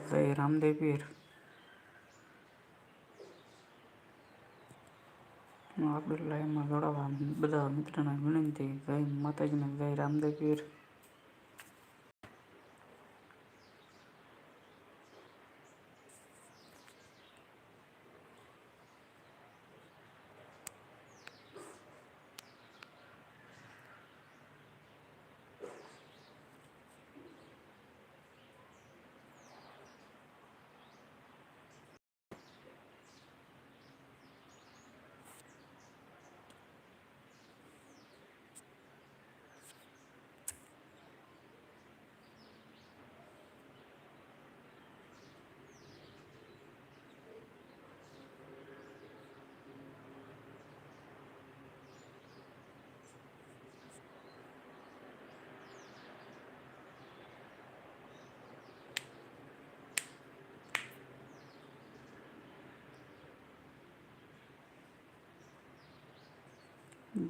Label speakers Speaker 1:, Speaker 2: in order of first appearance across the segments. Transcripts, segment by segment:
Speaker 1: જય રામદેવ પીર આપણે લાઈવમાં જોડાવા બધા મિત્રોને વિનંતી જય માતાજીને જય રામદેવ પીર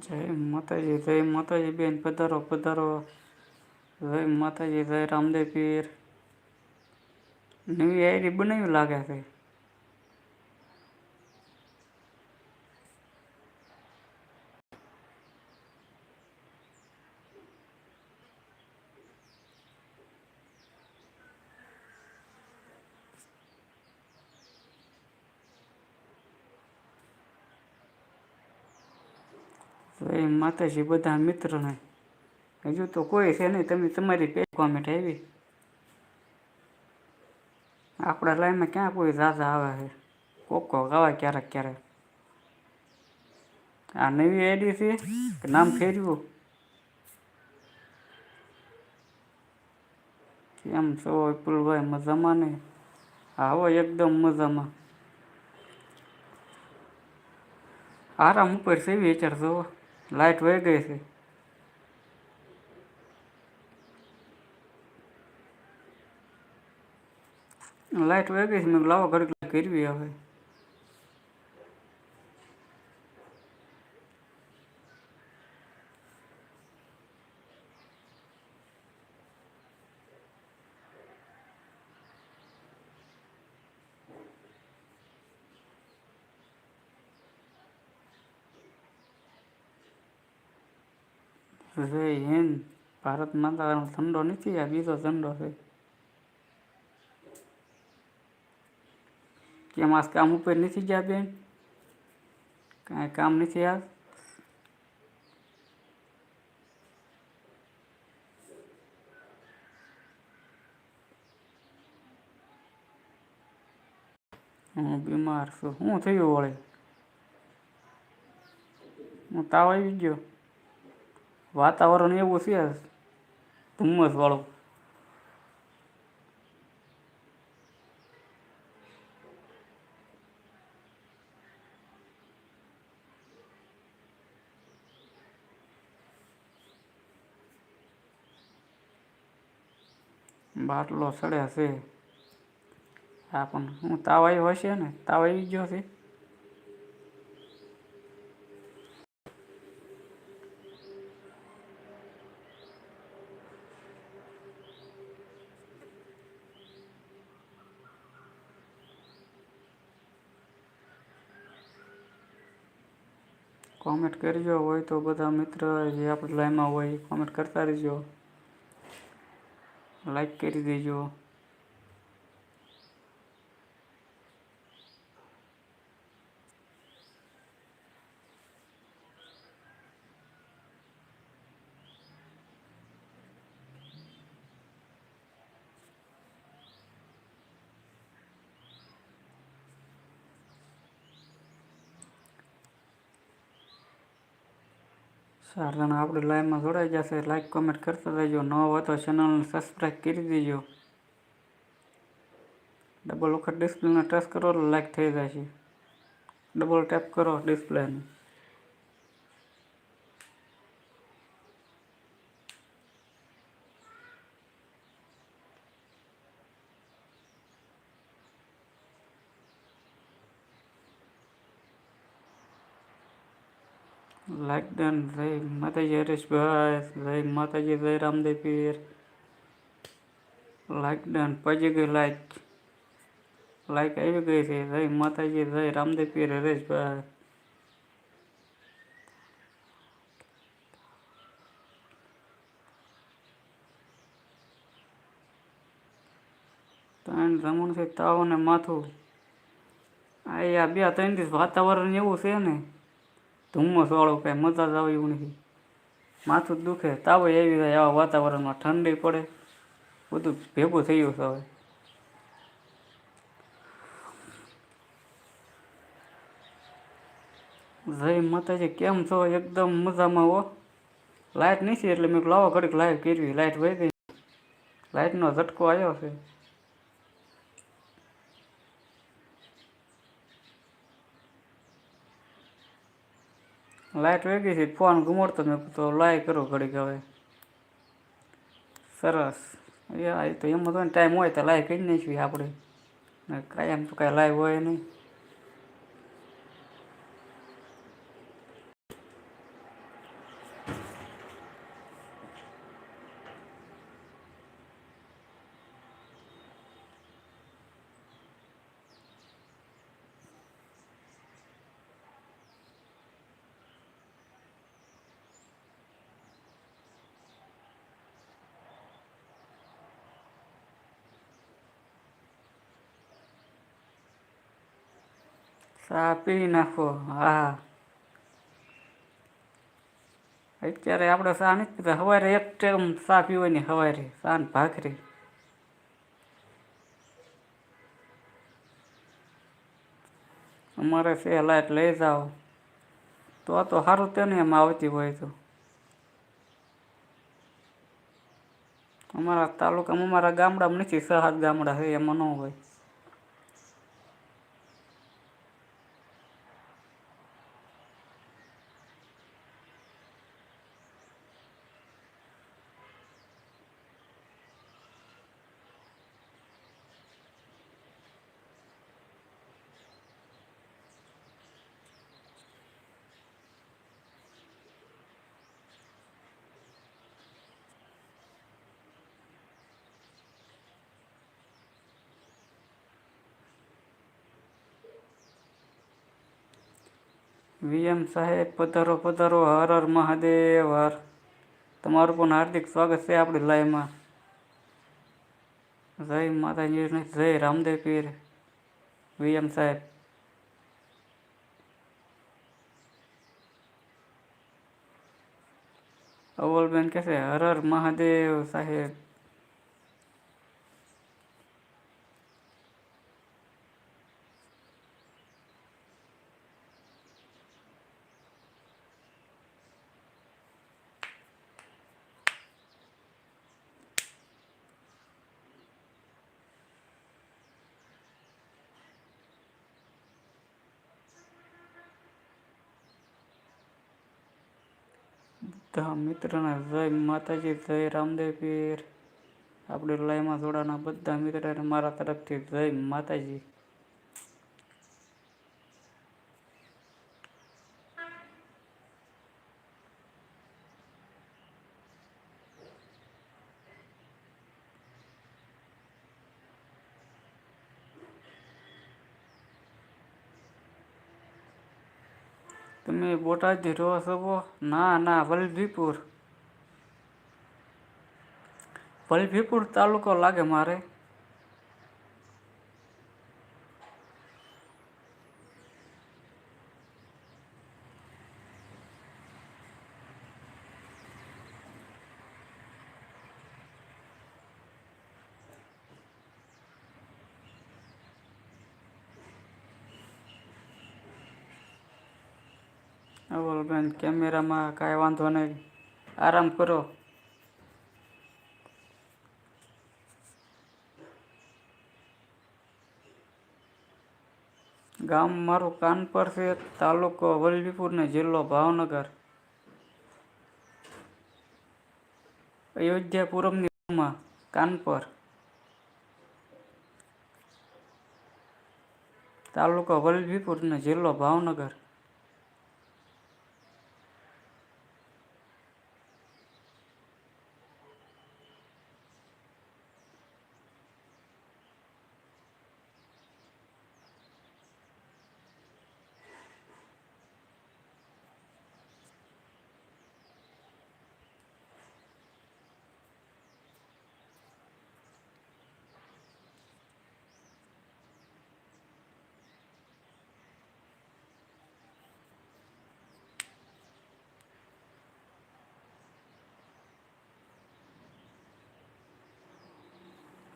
Speaker 1: જય માતાજી જય માતાજી બેન, પધારો પધારો. જય માતાજી, જય રામદેવ પીર. નવી આઈડી બનાવી લાગે છે જય માતાજી બધા મિત્રોને હજુ તો કોઈ છે નહીં. તમે તમારી પે કોમેન્ટ આવી. આપણા લાઈનમાં ક્યાં કોઈ ઝાઝા આવે છે? કોક આવે ક્યારેક ક્યારેક. આ નવી આઈડી છે કે નામ ફેરવ્યું કેમ છો વિપુલભાઈ? મજામાં ને? હો એકદમ મજામાં. આરામ ઉપર સેવી વિચાર જોવો. લાઈટ વહી ગઈ છે. લાઈટ વહી ગઈ છે મેં લાવો ઘડીક કરવી હવે. જય હિન્દ ભારત માતાનો ઝંડો નથી આ બીજો ઝંડો છે. કેમ આજ કામ ઉપર નથી ગયા બેન? કાંઈ કામ નથી આજ? હું બીમાર છું. શું થયું વળે? હું તાવ આવી ગયો? વાતાવરણ એવું છે, ધુમ્મસ વાળું. બાટલો સડ્યા છે. હા પણ હું તાવ આવ્યો હશે ને? તાવ આવી ગયો છે? કોમેન્ટ કરજો, હોય તો બધા મિત્ર જે આપણે લાઈનમાં હોય કોમેન્ટ કરતા રહેજો. લાઈક કરી દેજો. જણા આપણે લાઈવમાં જોડાઈ જશે. લાઈક કોમેન્ટ કરતા રહેજો. ન હોય તો ચેનલને સબસ્ક્રાઈબ કરી દેજો. ડબલ વખત ડિસ્પ્લેને ટચ કરો લાઈક થઈ જાય છે. ડબલ ટેપ કરો ડિસ્પ્લેને લાઈક ડન જય માતાજી હરેશભાઈ જય માતાજી જય રામદેવ લાઈક ડન પજી ગઈ લાઈક લાઈક આવી ગઈ છે જય માતાજી જય રામદેવ હરેશભાઈ ત્રણ રમણ છે તાવ અને માથું આ બે ત્રણ દિવસ વાતાવરણ એવું છે ને ધુમ્મસ વાળો કાંઈ મજા જ આવે એવું નથી. માથું દુખે. તાવ આવી જાય આવા વાતાવરણમાં. ઠંડી પડે. બધું ભેગું થઈ ગયું છે હવે. જય માતાજી, કેમ છો? એકદમ મજામાં હો. લાઇટ નથી એટલે મેં લાવો ઘડીક લાઈવ કરવી. લાઇટ વહી ગઈ. લાઇટનો ઝટકો આવ્યો છે. લાઇટ વેગી છે, ફોન ગુમાડતો મેં તો લાઈ કરો ઘડીક હવે. સરસ. એ તો એમ ને, ટાઈમ હોય તો લાઈવ કરી નાખીએ આપણે. કાંઈ એમ તો કાંઈ લાઈવ હોય નહીં. ચા પી નાખો, હા. અત્યારે આપણે ચા નથી પીતા સવારે એક ટાઈમ ચા પીવાની, સવારે ચા ભાખરી. અમારે છે, લાઈટ લઈ જાઓ. તો આ તો સારું તે એમ આવતી હોય તો. અમારા તાલુકામાં, અમારા ગામડામાં નથી છ ગામડા છે, એમાં ન હોય. વીએમ સાહેબ, પધારો પધારો, હર હર મહાદેવ, હર. તમારું પણ હાર્દિક સ્વાગત છે આપણી લાઈવમાં. જય માતાજી, જય રામદેવ પીર. વીએમ સાહેબ. અવલબેન કહેશે હર હર મહાદેવ સાહેબ. બધા મિત્રોને જય માતાજી, જય રામદેવ પીર. આપણે લાઈવમાં જોડાના બધા મિત્રોને મારા તરફથી જય માતાજી તમે બોટાદથી રહો છો ના ના વલભીપુર. વલભીપુર તાલુકો લાગે મારે. અવલબેન કેમેરામાં કાંઈ વાંધો નહીં. આરામ કરો. ગામ મારું કાનપર છે, તાલુકો વલભીપુર ને જિલ્લો ભાવનગર. અયોધ્યાપુરમની કાનપર. તાલુકો વલભીપુર ને જિલ્લો ભાવનગર.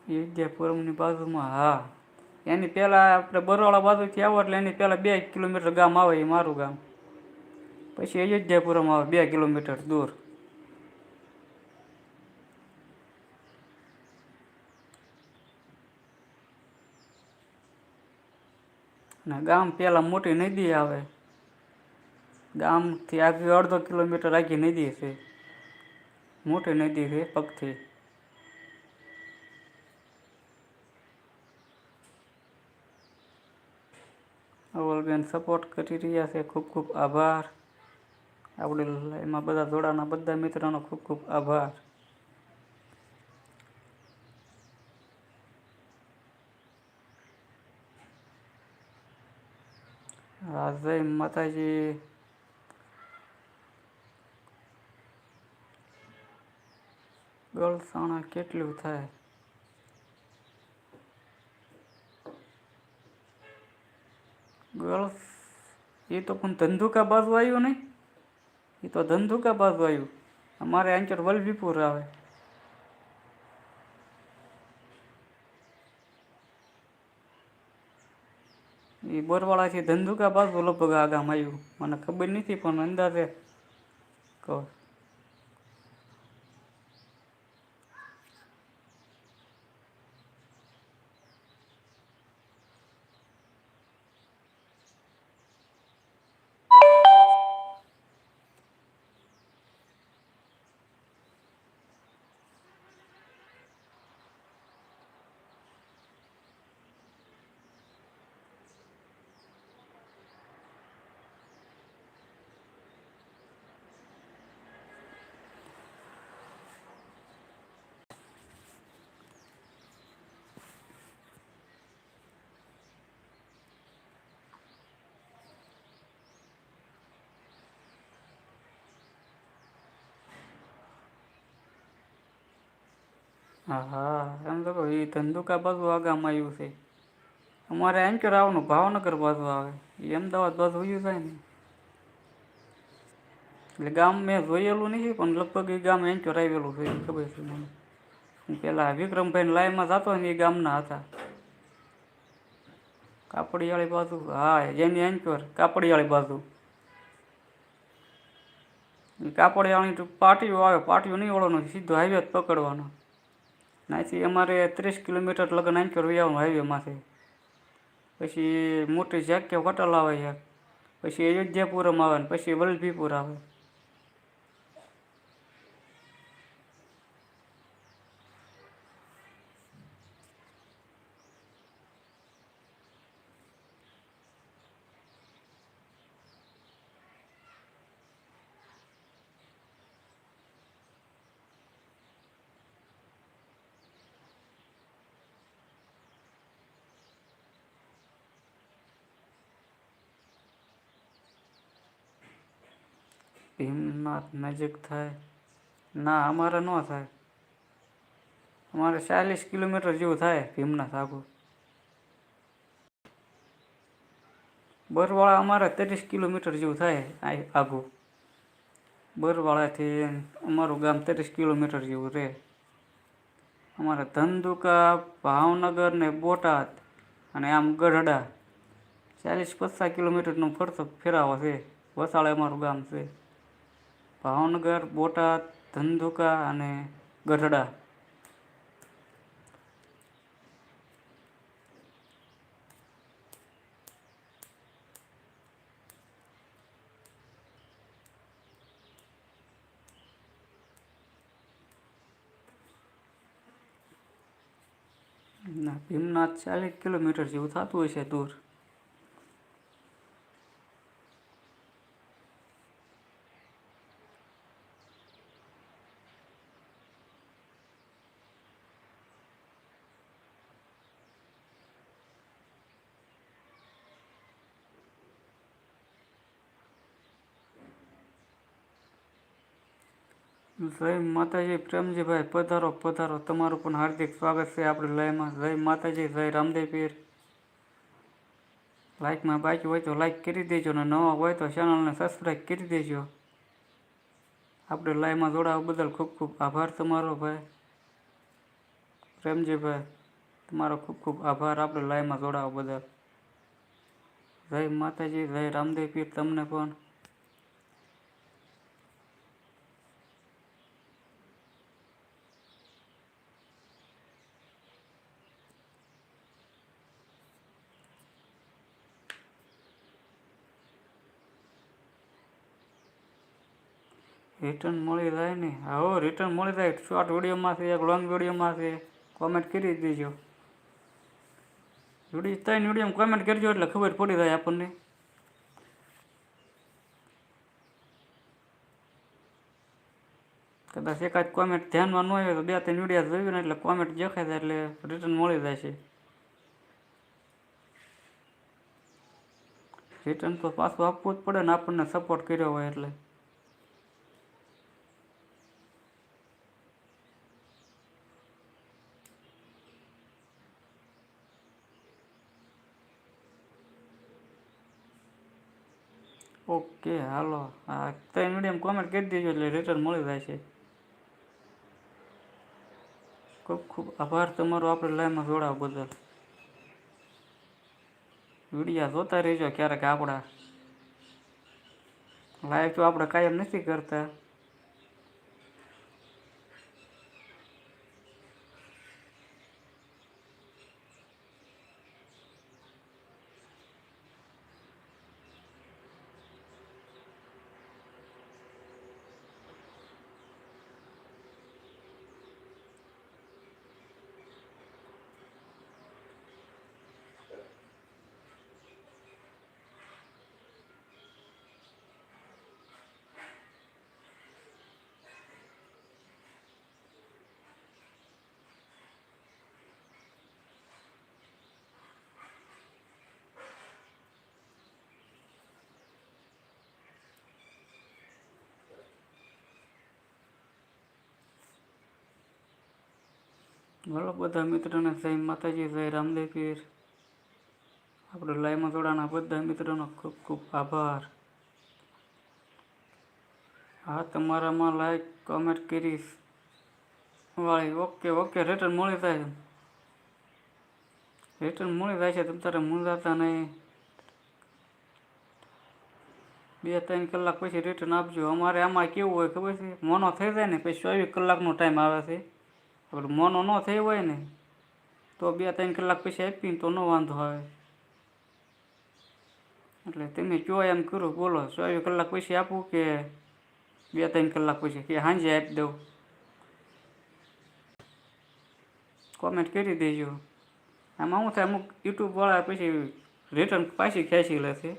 Speaker 1: વિદ્યાપુરમની બાજુમાં, હા. એની પહેલાં આપણે બરોડા બાજુથી આવો એટલે એની પહેલાં બે કિલોમીટર ગામ આવે એ મારું ગામ. પછી અયોધ્યાપુરમ આવે, બે કિલોમીટર દૂર. ને ગામ પહેલાં મોટી નદી આવે. ગામથી આગળ અડધો કિલોમીટર આખી નદી છે. મોટી નદી છે પગથી. અવલબેન સપોર્ટ કરી રહ્યા છે. ખૂબ ખૂબ આભાર. આપણે એમાં બધા જોડાના બધા મિત્રોનો ખૂબ ખૂબ આભાર. જય માતાજી. ગળસાણા કેટલું થાય? ગર્લ્સ, એ તો પણ ધંધુકા બાજુ આવ્યું નહીં. એ તો ધંધુકા બાજુ આવ્યું. અમારે આંચર વલભીપુર આવે. એ બોરવાળાથી ધંધુકા બાજુ લગભગ આગામ આવ્યું. મને ખબર નથી, પણ અંદાજે. કહું. હા હા એમ તો એ ધંધુકા બાજુ આ ગામ આવ્યું છે. અમારે એન્કર આવવાનું ભાવનગર બાજુ આવે. એ અમદાવાદ બાજુ આવ્યું છે ને. એટલે ગામ મેં જોયેલું નથી, પણ લગભગ એ ગામ એન્કર આવેલું છે ખબર છે મને. હું પેલા વિક્રમભાઈ લાઈનમાં જતો ને એ ગામના હતા. કાપડીવાળી બાજુ, હા, જેની એન્કર કાપડીવાળી બાજુ. કાપડીવાળી પાટીઓ આવે પાટીઓ નહીં ઓળવાનું સીધો હાઈવે જ પકડવાનો. ત્યાંથી અમારે ત્રીસ કિલોમીટર લગન આંચોર આવવાનું હાઈવેમાંથી પછી મોટી જાક્ય હોટલ આવે છે પછી અયોધ્યાપુરમ આવે ને પછી વલ્લભીપુર આવે. ભીમનાથ નજીક થાય. ના, અમારે ન થાય. અમારે ચાલીસ કિલોમીટર જેવું થાય ભીમનાથ આઘું બરવાળા અમારે ત્રીસ કિલોમીટર જેવું થાય આ- બરવાળાથી અમારું ગામ ત્રીસ કિલોમીટર જેવું રહે. અમારે ધંધુકા, ભાવનગર ને બોટાદ અને આમ ગઢડા. ચાલીસ પચાસ કિલોમીટરનો ફરતો ફેરાવો છે. વસાળે અમારું ગામ છે. ભાવનગર બોટાદ ધંધુકા અને ગઢડા. ભીમનાથ ચાલીસ કિલોમીટર જેવું થતું હશે દૂર. જય માતાજી, પ્રેમજીભાઈ, પધારો પધારો. તમારું પણ હાર્દિક સ્વાગત છે આપણી લાઈમાં જય માતાજી, જય રામદેવ પીર. લાઇકમાં બાકી હોય તો લાઇક કરી દેજો ને નવા હોય તો ચેનલને સબસ્ક્રાઈબ કરી દેજો. આપણે લાઈવમાં જોડાવા બદલ ખૂબ ખૂબ આભાર તમારો ભાઈ. પ્રેમજીભાઈ, તમારો ખૂબ ખૂબ આભાર આપણે લાઈવમાં જોડાવા બદલ. જય માતાજી, જય રામદેવ પીર તમને પણ. રિટર્ન મળી જાય ને હા રિટર્ન મળી જાય. શોર્ટ વિડીયોમાં છે, એક લોંગ વિડીયોમાં છે. કોમેન્ટ કરી દેજો. વીડિયો ત્રણ વિડીયોમાં કોમેન્ટ કરજો એટલે ખબર પડી જાય આપણને. કદાચ એકાદ કોમેન્ટ ધ્યાનમાં ન આવે તો બે ત્રણ વિડીયા જોયું ને એટલે કોમેન્ટ દેખાય જાય એટલે રિટર્ન મળી જાય છે. રિટર્ન તો પાછું આપવું જ પડે ને આપણને સપોર્ટ કર્યો હોય એટલે. ઓકે હાલો હા ત્રણ મીડિયમ કોમેન્ટ કરી દેજો એટલે રિટર્ન મળી જાય છે. ખૂબ ખૂબ આભાર તમારો આપણે લાઈનમાં જોડાવ બદલ. વિડીયા જોતા રહેજો ક્યારેક આપણા. લાઈવ તો આપણે કાયમ નથી કરતા. બોલો બધા મિત્રોને જય માતાજી, જય રામદેવ પીર. આપણે લાઈવમાં જોડાના બધા મિત્રોનો ખૂબ ખૂબ આભાર. હા, તમારામાં લાઈક કોમેન્ટ કરીશ વાળી ઓકે ઓકે રિટર્ન મળી જાય રિટર્ન મળી જાય છે, તમ તારે મૂંઝાતા નહીં. બે ત્રણ કલાક પછી રિટર્ન આપજો. અમારે આમાં કેવું હોય ખબર છે? મોનો થઈ જાય ને, પછી ચોવીસ કલાકનો ટાઈમ આવે છે. આપણે મોનો ન થયો હોય ને, તો બે ત્રણ કલાક પછી આપીને તો ન વાંધો આવે. એટલે તમે કહો એમ કરો, બોલો. ચોવીસ કલાક પછી આપું કે બે ત્રણ કલાક પછી કે સાંજે આપી દઉં? કોમેન્ટ કરી દેજો. આમાં હું થાય, અમુક યુટ્યુબવાળા પછી રિટર્ન પાછી ખેંચી લેશે.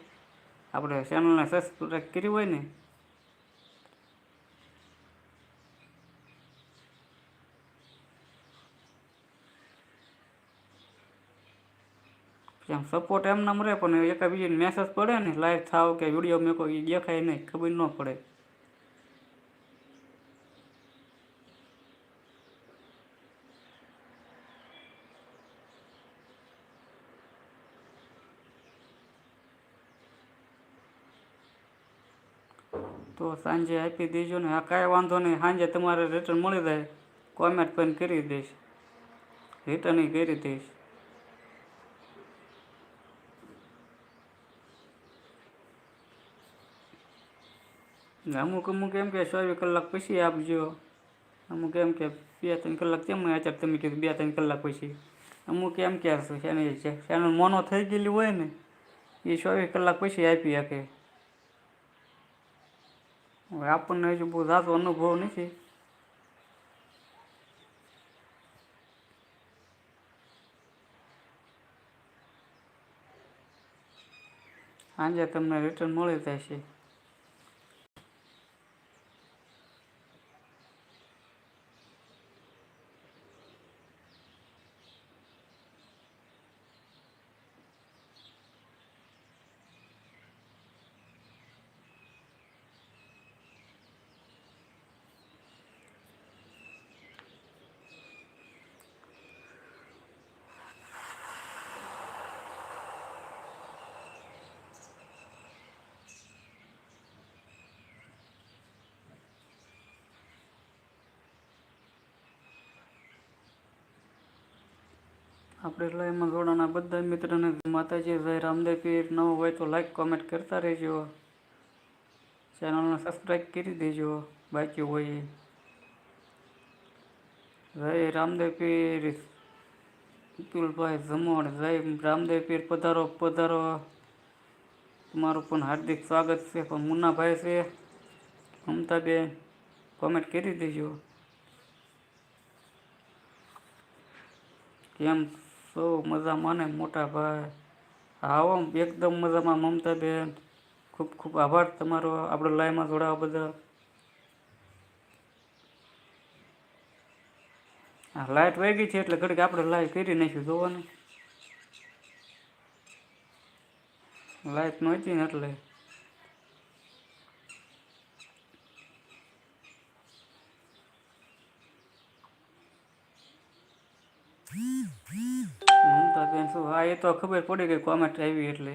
Speaker 1: આપણે ચેનલને સબસ્ક્રાઈબ કરી હોય ને સપોર્ટ એમ નામ રહે પણ બીજી મેસેજ પડે ને લાઈવ થાવ કે વીડિયો મેકો એ દેખાય નહીં, ખબર ન પડે. તો સાંજે આપી દેજો ને, આ કાંઈ વાંધો નહીં, સાંજે તમારે રિટર્ન મળી જાય કોમેન્ટ પણ કરી દઈશ. રિટર્ન કરી દઈશ. અમુક અમુક એમ કે ચોવીસ કલાક પછી આપજો. અમુક એમ કે બે ત્રણ કલાક કેમ અત્યારે તમે કીધું બે ત્રણ કલાક પછી. અમુક એમ કે છે ચેનલ મોનો થઈ ગયેલી હોય ને, એ ચોવીસ કલાક પછી આપી શકે. હવે આપણને હજુ બહુ ઝાઝો અનુભવ નથી. સાંજે તમને રિટર્ન મળી જાય આપણે લાઈવમાં જોડાના બધા મિત્રોને માતાજી જય રામદેવ પીર નવો હોય તો લાઈક કોમેન્ટ કરતા રહેજો. ચેનલને સબસ્ક્રાઈબ કરી દેજો. બાકી હોય એ. જય રામદેવ પીર. વિપુલભાઈ જમોડ જય રામદેવ પીર. પધારો પધારો. તમારું પણ હાર્દિક સ્વાગત છે. પણ મુન્નાભાઈ છે. મમતાબેન કોમેન્ટ કરી દેજો. કેમ છો મજામાં ને મોટા ભાઈ. આવો એકદમ મજામાં મમતાબેન. ખૂબ ખૂબ આભાર તમારો આપણે લાઈવમાં જોડાવા બધા હા લાઇટ વહી છે એટલે ઘડીક આપણે લાઈવ કરી નાખ્યું જોવાનું. લાઇટ નહોતી ને એટલે. મમતાબેન શું હા એ તો ખબર પડી ગઈ કોમેન્ટ આવી એટલે.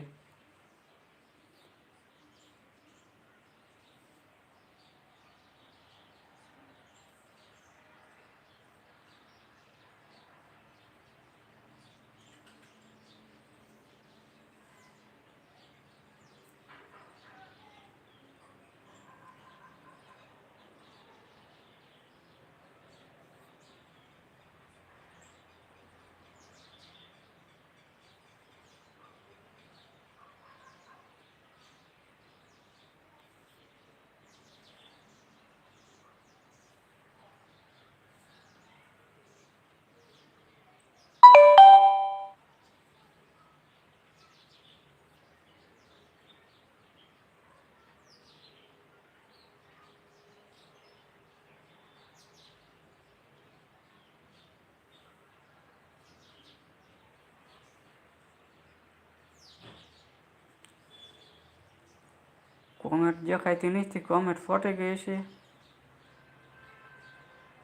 Speaker 1: કોમેન્ટ દેખાતી નથી કોમેન્ટ ફોટી ગઈ છે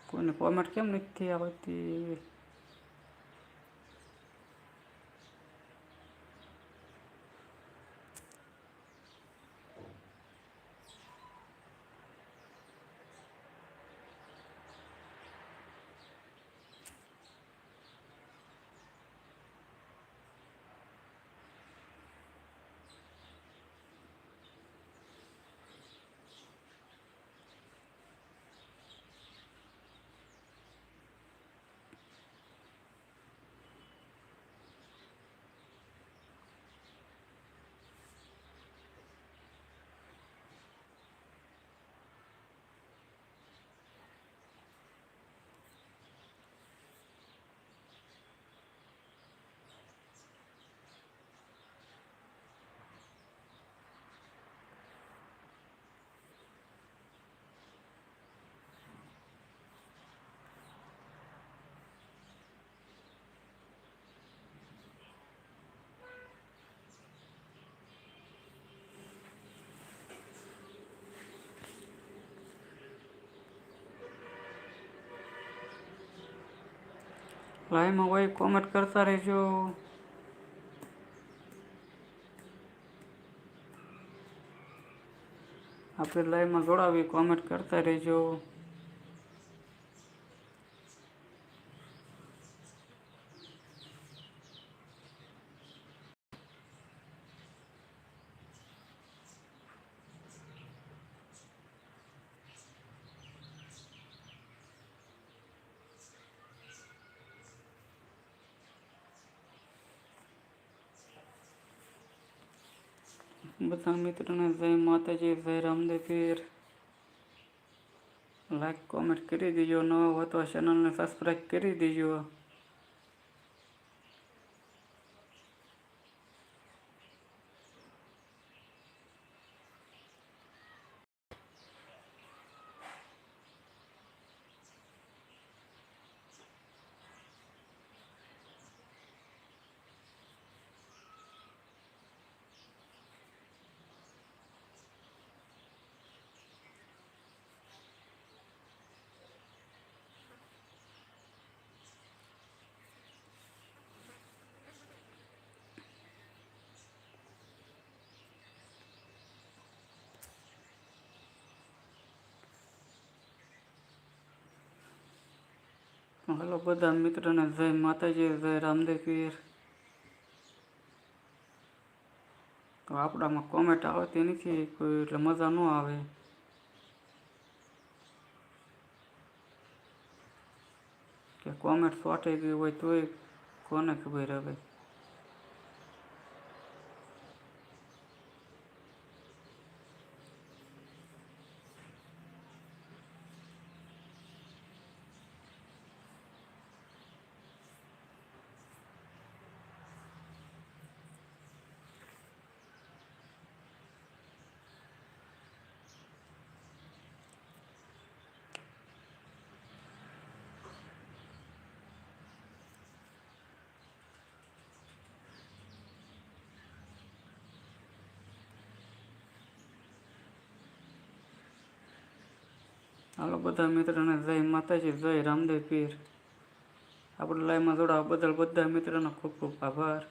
Speaker 1: કોઈને કોમેન્ટ કેમ નથી આવતી લાઈવમાં હોય કોમેન્ટ કરતા રહેજો. આપણે લાઈવમાં જોડાવી કોમેન્ટ કરતા રહેજો. બધા મિત્રોને જય માતાજી જય રામદેવ પીર લાઈક કોમેન્ટ કરી દેજો નવા હોય તો ચેનલને સબસ્ક્રાઈબ કરી દેજો હાલો બધા મિત્રોને જય માતાજી જય રામદેવ તો આપણામાં કોમેન્ટ આવતી નથી કોઈ એટલે મજા ન આવે કે કોમેન્ટ ફાટી ગઈ હોય તોય કોને ખબર હવે હાલો બધા મિત્રોને જય માતાજી, જય રામદેવ પીર. આપણે લાઈવમાં જોડાવા બદલ બધા મિત્રોનો ખૂબ ખૂબ આભાર.